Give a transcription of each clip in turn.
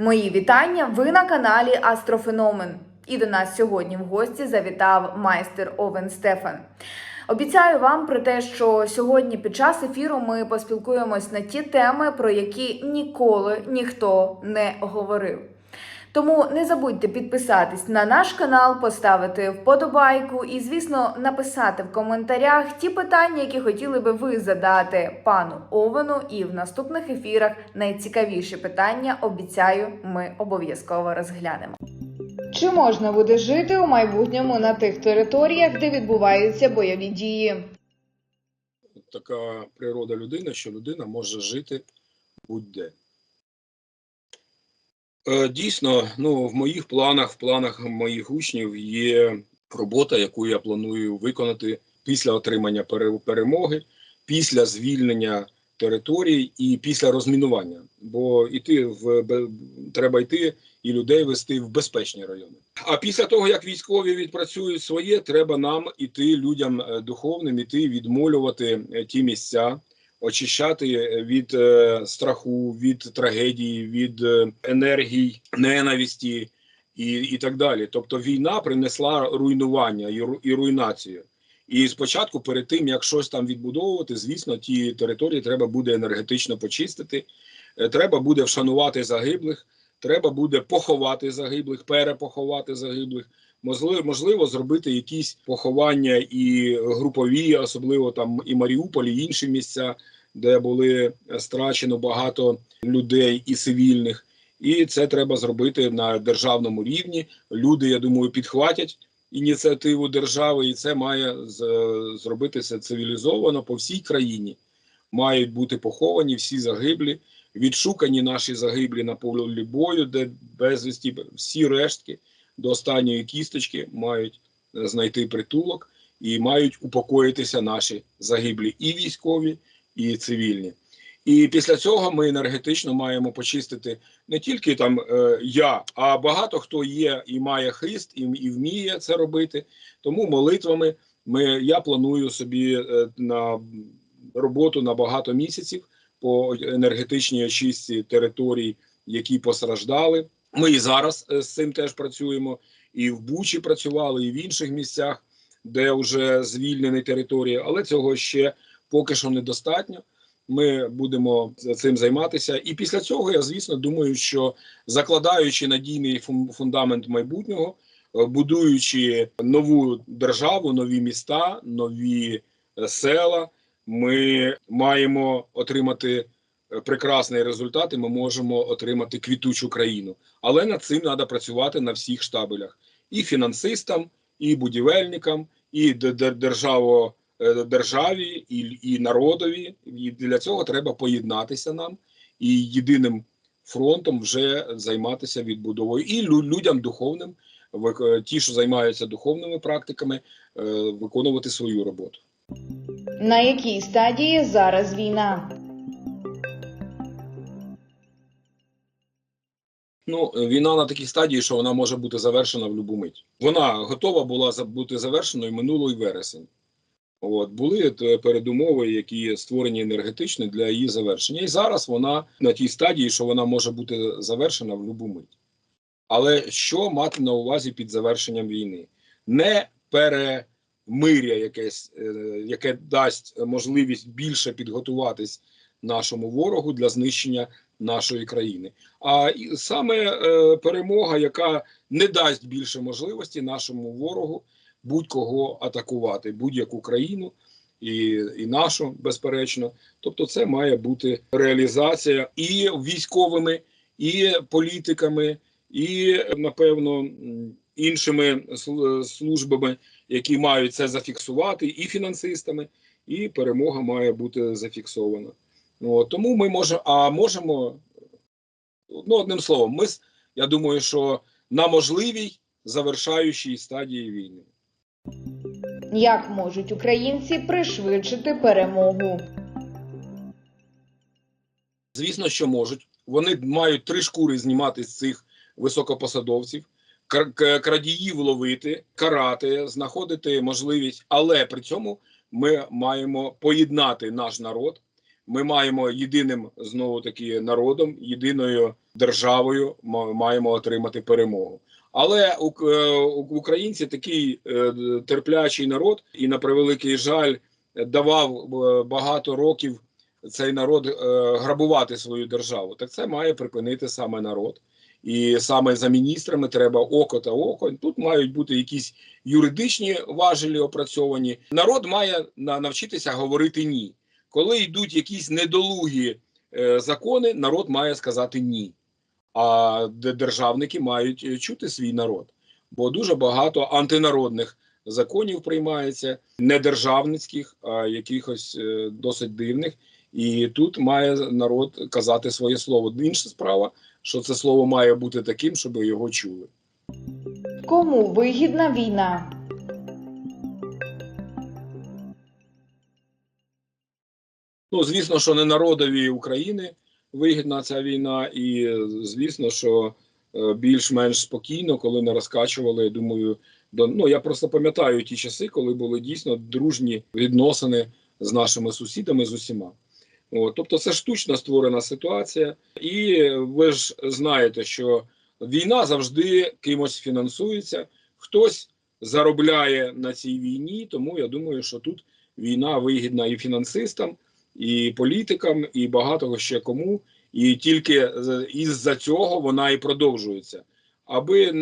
Мої вітання. Ви на каналі Астрофеномен. І до нас сьогодні в гості завітав майстер Овен Стефан. Обіцяю вам про те, що сьогодні під час ефіру ми поспілкуємось на ті теми, про які ніколи ніхто не говорив. Тому не забудьте підписатись на наш канал, поставити вподобайку і, звісно, написати в коментарях ті питання, які хотіли би ви задати пану Овену. І в наступних ефірах найцікавіші питання обіцяю, ми обов'язково розглянемо. Чи можна буде жити у майбутньому на тих територіях, де відбуваються бойові дії? така природа людини, що людина може жити будь-де. Е, Дійсно, ну, в моїх планах, в планах моїх учнів є робота, яку я планую виконати після отримання пере- перемоги, після звільнення територій і після розмінування. Бо йти в треба йти і людей вести в безпечні райони. А після того, як військові відпрацюють своє, треба нам іти людям е, духовним, іти відмолювати е, ті місця, очищати е, від е, страху, від трагедії, від е, енергій, ненависті і, і так далі. Тобто війна принесла руйнування і, ру- і руйнацію. І спочатку, перед тим як щось там відбудовувати, звісно, ті території треба буде енергетично почистити, треба буде вшанувати загиблих. Треба буде поховати загиблих, перепоховати загиблих. Можливо, можливо, зробити якісь поховання і групові, особливо там і Маріуполь, і інші місця, де були страчено багато людей і цивільних. І це треба зробити на державному рівні. Люди, я думаю, підхватять ініціативу держави, і це має зробитися цивілізовано по всій країні. Мають бути поховані всі загиблі відшукані наші загиблі на полі бою, де безвісті всі рештки до останньої кісточки мають е, знайти притулок і мають упокоїтися наші загиблі і військові, і цивільні. І після цього ми енергетично маємо почистити не тільки там е, я, а багато хто є і має хист, і, і вміє це робити. Тому молитвами ми я планую собі е, на роботу на багато місяців по енергетичній очистці територій, які постраждали. Ми і зараз е, з цим теж працюємо. І в Бучі працювали, і в інших місцях, де вже звільнені території, але цього ще поки що недостатньо. Ми будемо цим займатися. І після цього я, звісно, думаю, що закладаючи надійний фун- фундамент майбутнього, е, будуючи нову державу, нові міста, нові е, села, ми маємо отримати прекрасний результат, і ми можемо отримати квітучу країну. Але над цим треба працювати на всіх штабелях: і фінансистам, і будівельникам, і державо, е, державі, і, і народові. І для цього треба поєднатися нам і єдиним фронтом вже займатися відбудовою і лю- людям духовним, ті, що займаються духовними практиками, е, виконувати свою роботу. На якій стадії зараз війна? Ну, війна на такій стадії, що вона може бути завершена в будь-яку мить. Вона готова була бути завершеною минулий вересень. От були е, передумови, які створені енергетично для її завершення. І зараз вона на тій стадії, що вона може бути завершена в будь-яку мить. Але що мати на увазі під завершенням війни? Не перемиря якесь, е, яке дасть можливість більше підготуватись нашому ворогу для знищення нашої країни, а саме е, перемога, яка не дасть більше можливості нашому ворогу будь-кого атакувати, будь-яку країну і, і нашу, безперечно. Тобто, це має бути реалізація і військовими, і політиками, і напевно іншими службами, які мають це зафіксувати, і фінансистами, і перемога має бути зафіксована. Ну, тому ми можемо, а можемо, ну одним словом, ми я думаю, що на можливій завершаючій стадії війни. Як можуть українці пришвидшити перемогу? Звісно, що можуть. Вони мають три шкури знімати з цих високопосадовців, крадіїв ловити, карати, знаходити можливість, але при цьому ми маємо поєднати наш народ. Ми маємо єдиним знову таки народом, єдиною державою ма- маємо отримати перемогу. Але е, українці такий е, терплячий народ, і на превеликий жаль, давав е, багато років цей народ грабувати свою державу. Так це має припинити саме народ. І саме за міністрами треба око та око. Тут мають бути якісь юридичні важелі опрацьовані. Народ має навчитися говорити ні. Коли йдуть якісь недолугі е, закони, народ має сказати ні. А державники мають е, чути свій народ. Бо дуже багато антинародних законів приймається, не державницьких, а якихось е, досить дивних. І тут має народ казати своє слово. Інша справа, що це слово має бути таким, щоб його чули. Кому вигідна війна? Ну, звісно, що не народові України вигідна ця війна, і звісно, що е, більш-менш спокійно, коли не розкачували, думаю, до ну я просто пам'ятаю ті часи, коли були дійсно дружні відносини з нашими сусідами з усіма. От, тобто, це штучно створена ситуація, і ви ж знаєте, що війна завжди кимось фінансується, хтось заробляє на цій війні, тому я думаю, що тут війна вигідна і фінансистам і політикам, і багато ще кому. І тільки з- із-за цього вона і продовжується. Аби е,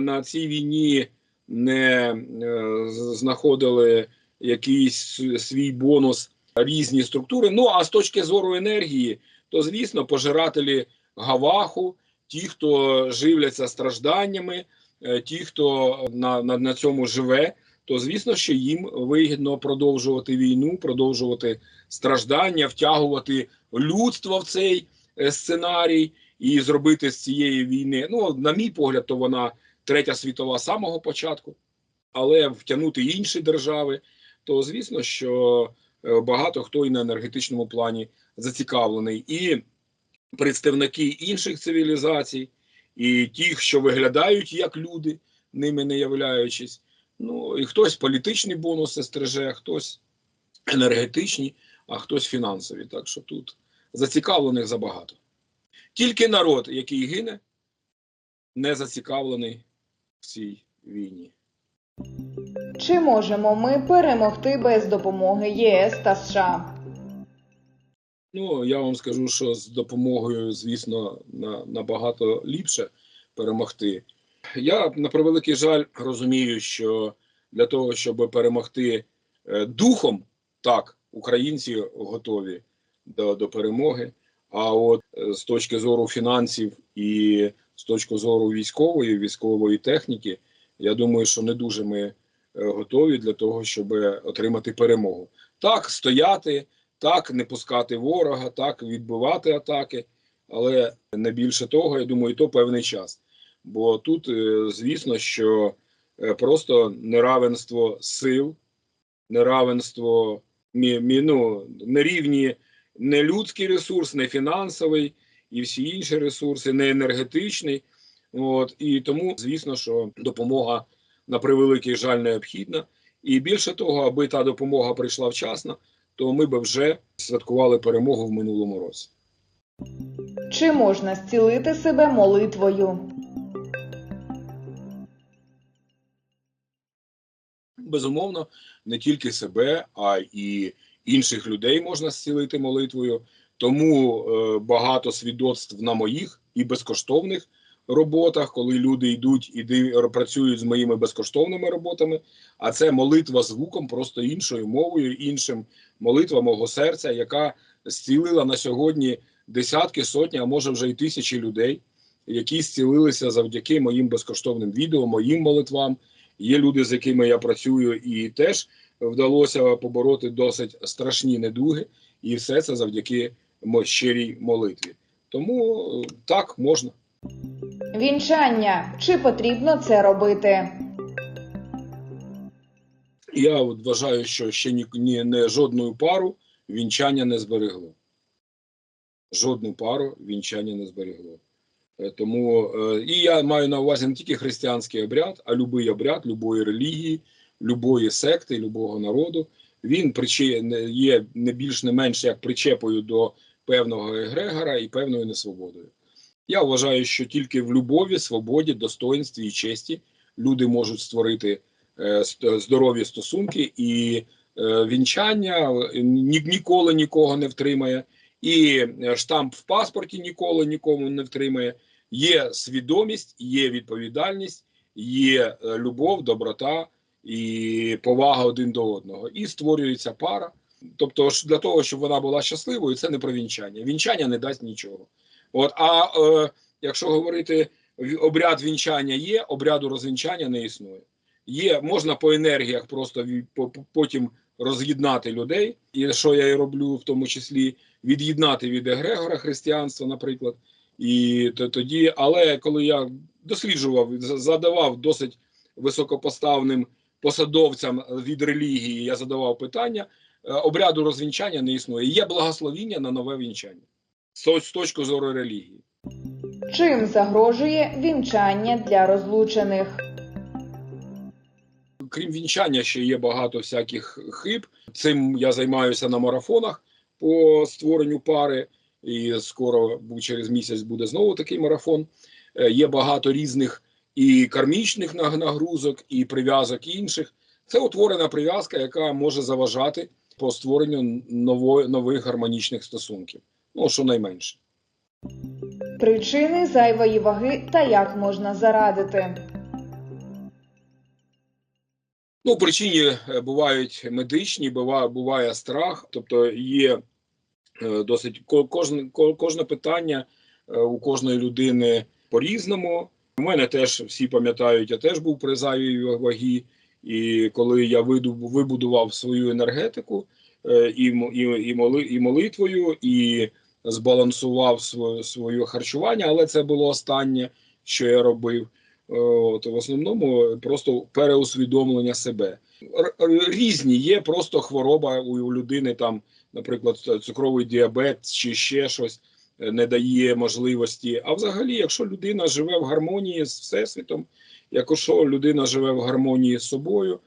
на цій війні не е, знаходили якийсь свій бонус різні структури. Ну а з точки зору енергії, то звісно, пожирателі гаваху, ті, хто живляться стражданнями, е, ті, хто на, на, на цьому живе, то звісно, що їм вигідно продовжувати війну, продовжувати страждання, втягувати людство в цей е, сценарій і зробити з цієї війни. Ну, на мій погляд, то вона третя світова самого початку, але втягнути інші держави, то звісно, що е, багато хто і на енергетичному плані зацікавлений, і представники інших цивілізацій, і ті, що виглядають як люди, ними не являючись. Ну і хтось політичні бонуси стриже, хтось енергетичні, а хтось фінансові. Так що тут зацікавлених забагато. Тільки народ, який гине, не зацікавлений в цій війні. Чи можемо ми перемогти без допомоги ЄС та США? Ну, я вам скажу, що з допомогою, звісно, на, набагато ліпше перемогти. Я на превеликий жаль розумію, що для того, щоб перемогти е, духом, так, українці готові до, до перемоги. А от е, з точки зору фінансів і з точки зору військової, військової техніки, я думаю, що не дуже ми е, готові для того, щоб отримати перемогу. Так, стояти, так, не пускати ворога, так, відбивати атаки, але не більше того, я думаю, і то певний час. Бо тут, е, звісно, що е, просто неравенство сил, неравенство ну, нерівні не людський ресурс, не фінансовий і всі інші ресурси, не енергетичний. От, і тому, звісно, що допомога на превеликий жаль необхідна. І більше того, аби та допомога прийшла вчасно, то ми би вже святкували перемогу в минулому році. Чи можна зцілити себе молитвою? Безумовно, не тільки себе, а і інших людей можна зцілити молитвою. Тому е, багато свідоцтв на моїх і безкоштовних роботах, коли люди йдуть і працюють з моїми безкоштовними роботами. А це молитва звуком, просто іншою мовою, іншим молитва мого серця, яка зцілила на сьогодні десятки, сотні, а може вже й тисячі людей, які зцілилися завдяки моїм безкоштовним відео, моїм молитвам. Є люди, з якими я працюю, і теж вдалося побороти досить страшні недуги, і все це завдяки щирій молитві. Тому е, так можна. Вінчання. Чи потрібно це робити? Я от вважаю, що ще ні, ні не жодну пару вінчання не зберегло. Жодну пару вінчання не зберегло. Е, Тому е, і я маю на увазі не тільки християнський обряд, а будь-який обряд любої релігії, любої секти, любого народу. Він є не більш не менше як причепою до певного егрегора і певною несвободою. Я вважаю, що тільки в любові, свободі, достоинстві і честі люди можуть створити е, здорові стосунки, і вінчання ні, ніколи нікого не втримає, і штамп в паспорті ніколи нікому не втримає. Є свідомість, є відповідальність, є е, любов, доброта і повага один до одного. І створюється пара. Тобто, для того, щоб вона була щасливою, це не про вінчання. Вінчання не дасть нічого. От, а е, якщо говорити обряд вінчання є, обряду розвінчання не існує. Є, можна по енергіях просто потім роз'єднати людей, і що я і роблю, в тому числі від'єднати від егрегора християнства, наприклад. І то- тоді, але коли я досліджував, задавав досить високопоставним посадовцям від релігії, я задавав питання. е, Обряду розвінчання не існує. Є благословіння на нове вінчання з точки зору релігії. Чим загрожує вінчання для розлучених? Крім вінчання, ще є багато всяких хиб. Цим я займаюся на марафонах по створенню пари, і скоро через місяць буде знову такий марафон. Е, Є багато різних і кармічних нагрузок, і прив'язок інших. Це утворена прив'язка, яка може заважати по створенню нової нових гармонічних стосунків. Ну щонайменше. Причини зайвої ваги та як можна зарадити? Ну, причини е, бувають медичні, буває, буває страх, тобто є досить ко- кожне, кожне питання е, у кожної людини по-різному. У мене теж всі пам'ятають, я теж був при зайвій вагі, і коли я вибудував свою енергетику е, і, і, і, моли, і молитвою, і збалансував своє, харчування, але це було останнє, що я робив. От, в основному просто переусвідомлення себе. Різні є просто хвороба у людини, там, наприклад, цукровий діабет чи ще щось е, не дає можливості. А взагалі, якщо людина живе в гармонії з всесвітом, якщо людина живе в гармонії з собою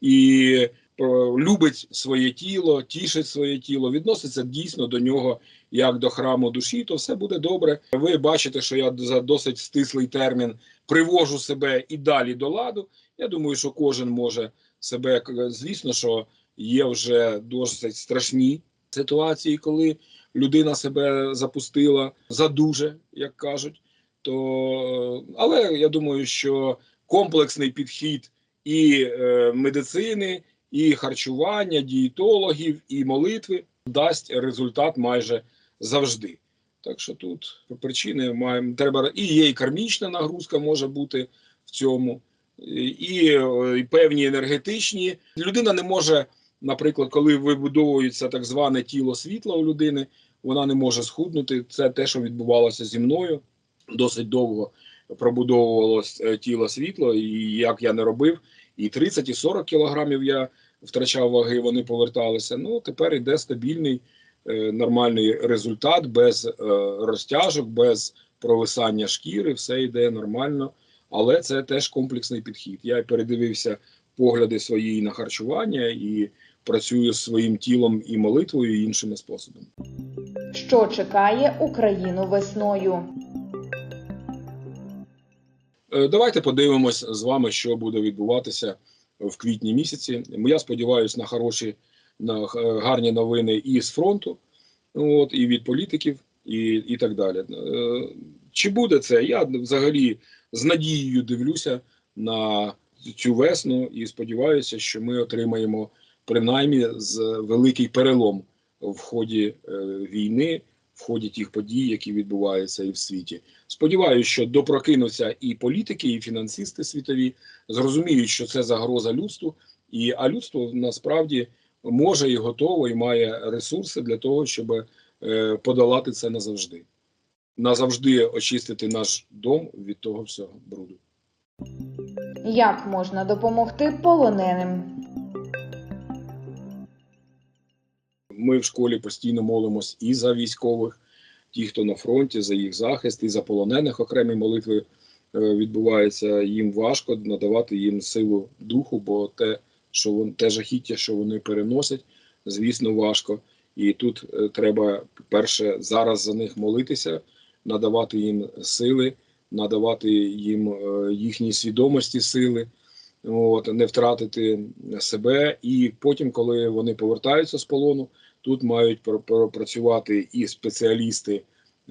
і е, любить своє тіло, тішить своє тіло, відноситься дійсно до нього як до храму душі, то все буде добре. Ви бачите, що я за досить стислий термін привожу себе і далі до ладу. Я думаю, що кожен може себе, звісно, що є вже досить страшні ситуації, коли людина себе запустила задуже, як кажуть. То, але я думаю, що комплексний підхід і е, медицини, і харчування, дієтологів, і молитви дасть результат майже завжди. Так що тут причини маємо треба і є і кармічна нагрузка може бути в цьому, і, і, е, певні енергетичні. Людина не може, наприклад, коли вибудовується так зване тіло світла у людини, вона не може схуднути. Це те, що відбувалося зі мною. Досить довго пробудовувалось е, тіло світло, і як я не робив, і 30, і 40 кілограмів я втрачав ваги, вони поверталися. Ну тепер іде стабільний е, нормальний результат без е, розтяжок, без провисання шкіри, все йде нормально. Але це теж комплексний підхід. Я передивився погляди свої на харчування і працюю своїм тілом і молитвою, і іншими способами. Що чекає Україну весною? Е, Давайте подивимось з вами, що буде відбуватися в квітні місяці. Я сподіваюся на хороші, на гарні новини і з фронту, от, і від політиків, і, і так далі. Е, Чи буде це? Я взагалі з надією дивлюся на цю весну і сподіваюся, що ми отримаємо принаймні з великий перелом в ході е, війни, в ході тих подій, які відбуваються і в світі. Сподіваюся, що допрокинуться і політики, і фінансисти світові зрозуміють, що це загроза людству, і а людство насправді може і готово, і має ресурси для того, щоб е, подолати це назавжди. Назавжди очистити наш дом від того всього бруду. Як можна допомогти полоненим? Ми в школі постійно молимось і за військових, ті, хто на фронті, за їх захист, і за полонених окремі молитви е, відбуваються. Їм важко надавати їм силу духу, бо те, що вон, те жахіття, що вони переносять, звісно, важко. І тут е, треба перше зараз за них молитися, надавати їм сили, надавати їм е, їхні свідомості сили, от, не втратити себе. І потім, коли вони повертаються з полону, тут мають пр- пр- працювати і спеціалісти,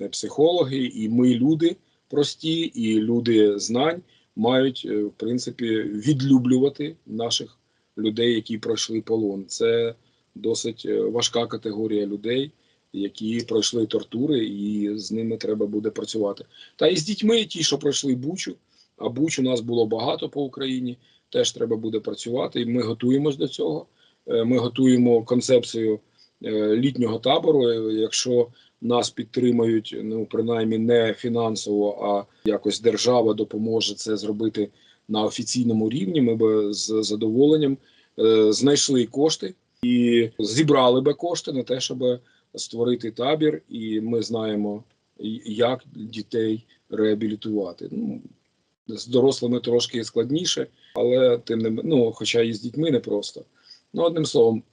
е, психологи, і ми, люди прості, і люди знань, мають е, в принципі відлюблювати наших людей, які пройшли полон. Це досить е, важка категорія людей, які пройшли тортури, і з ними треба буде працювати. Та і з дітьми, ті, що пройшли Бучу, а Буч у нас було багато по Україні, теж треба буде працювати. І ми готуємось до цього. Ми готуємо концепцію літнього табору. Е, Якщо нас підтримають, ну принаймні не фінансово, а якось держава допоможе це зробити на офіційному рівні. Ми б з задоволенням е, знайшли кошти і зібрали би кошти на те, щоб створити табір, і ми знаємо, як дітей реабілітувати. Ну, з дорослими трошки складніше, але тим не ну, хоча і з дітьми непросто. Ну, одним словом,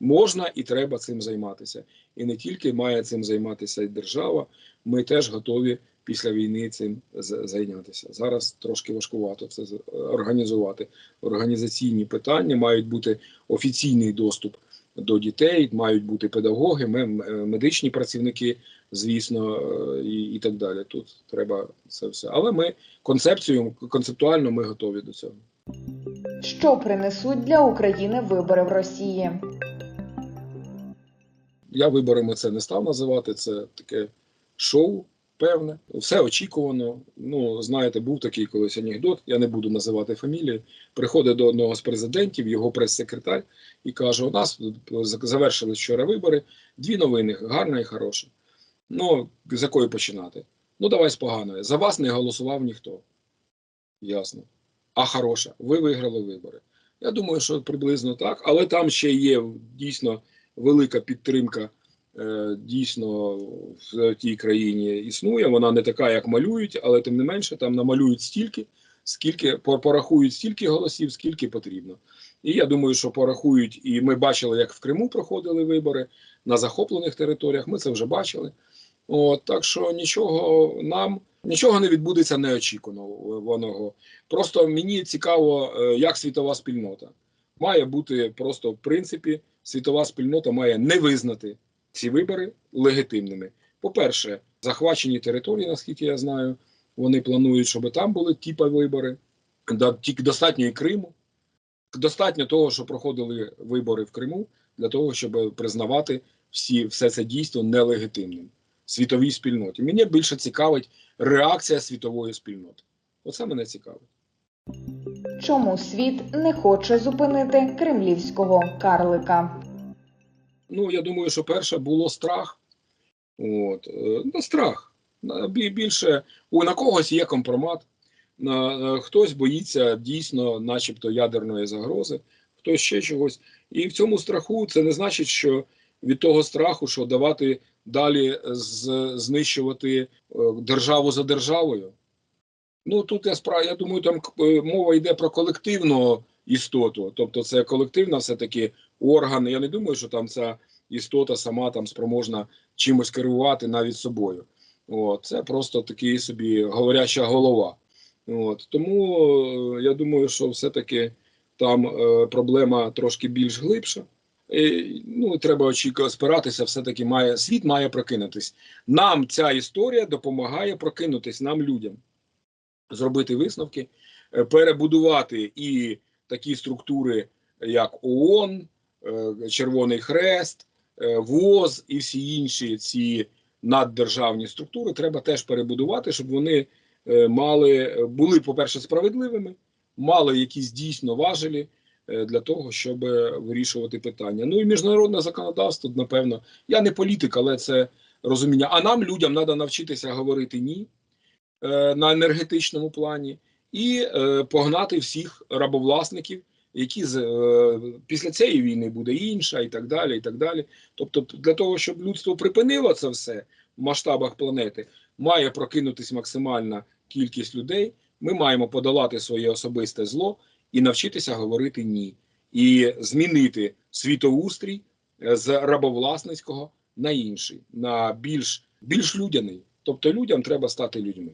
можна і треба цим займатися. І не тільки має цим займатися і держава, ми теж готові після війни цим зайнятися. Зараз трошки важкувато це організувати. Організаційні питання мають бути офіційний доступ до дітей, мають бути педагоги, ме- медичні працівники, звісно, е, і, і так далі. Тут треба це все. Але ми концепцію концептуально ми готові до цього. Що принесуть для України вибори в Росії? Я виборами це не став називати. Це таке шоу, певне, все очікувано. Ну, знаєте, був такий колись анекдот, я не буду називати фамілії. Приходить до одного з президентів, його прес-секретар, і каже: у нас завершились вчора вибори, дві новини, гарна і хороша. Ну, з якої починати? Ну, давай з поганої. За вас не голосував ніхто. Ясно. А хороша, ви виграли вибори. Я думаю, що приблизно так, але там ще є дійсно велика підтримка е, дійсно в тій країні існує. Вона не така, як малюють, але тим не менше там намалюють стільки, скільки порахують стільки голосів, скільки потрібно. І я думаю, що порахують, і ми бачили, як в Криму проходили вибори на захоплених територіях. Ми це вже бачили. От так що нічого нам нічого не відбудеться неочікуваного. Просто мені цікаво, е, як світова спільнота має бути просто в принципі світова спільнота має не визнати ці вибори легітимними. По-перше, захвачені території, наскільки я знаю, вони планують, щоб там були типа вибори. Тільки достатньо і Криму. Достатньо того, що проходили вибори в Криму, для того, щоб признавати всі, все це дійство нелегітимним світовій спільноті. Мені більше цікавить реакція світової спільноти. Оце мене цікавить. Чому світ не хоче зупинити кремлівського карлика? Ну, я думаю, що перше було страх. От, е, ну, страх. На- Більше у на когось є компромат, на- хтось боїться дійсно, начебто, ядерної загрози, хтось ще чогось. І в цьому страху це не значить, що від того страху, що давати далі з, знищувати е, державу за державою. Ну тут я справ, я думаю, там е, мова йде про колективну істоту. Тобто, це колективна все-таки орган. Я не думаю, що там ця істота сама там спроможна чимось керувати навіть собою. От, це просто такий собі говоряча голова. От, тому е, я думаю, що все-таки там е, проблема трошки більш глибша. І, ну, треба очікувати, спиратися, все-таки має світ має прокинутись. Нам ця історія допомагає прокинутись нам, людям, зробити висновки, е, перебудувати і такі структури, як ООН, е, Червоний Хрест, е, ВОЗ і всі інші ці наддержавні структури треба теж перебудувати, щоб вони е, мали були, по-перше, справедливими, мали якісь дійсно важелі е, для того, щоб е, вирішувати питання. Ну і міжнародне законодавство, напевно, я не політик, але це розуміння. А нам, людям, треба навчитися говорити ні е, на енергетичному плані і е, погнати всіх рабовласників, які з е, після цієї війни буде інша, і так далі. і так далі. Тобто, для того, щоб людство припинило це все в масштабах планети, має прокинутись максимальна кількість людей. Ми маємо подолати своє особисте зло і навчитися говорити ні, і змінити світоустрій е, з рабовласницького на інший, на більш, більш людяний. Тобто людям треба стати людьми.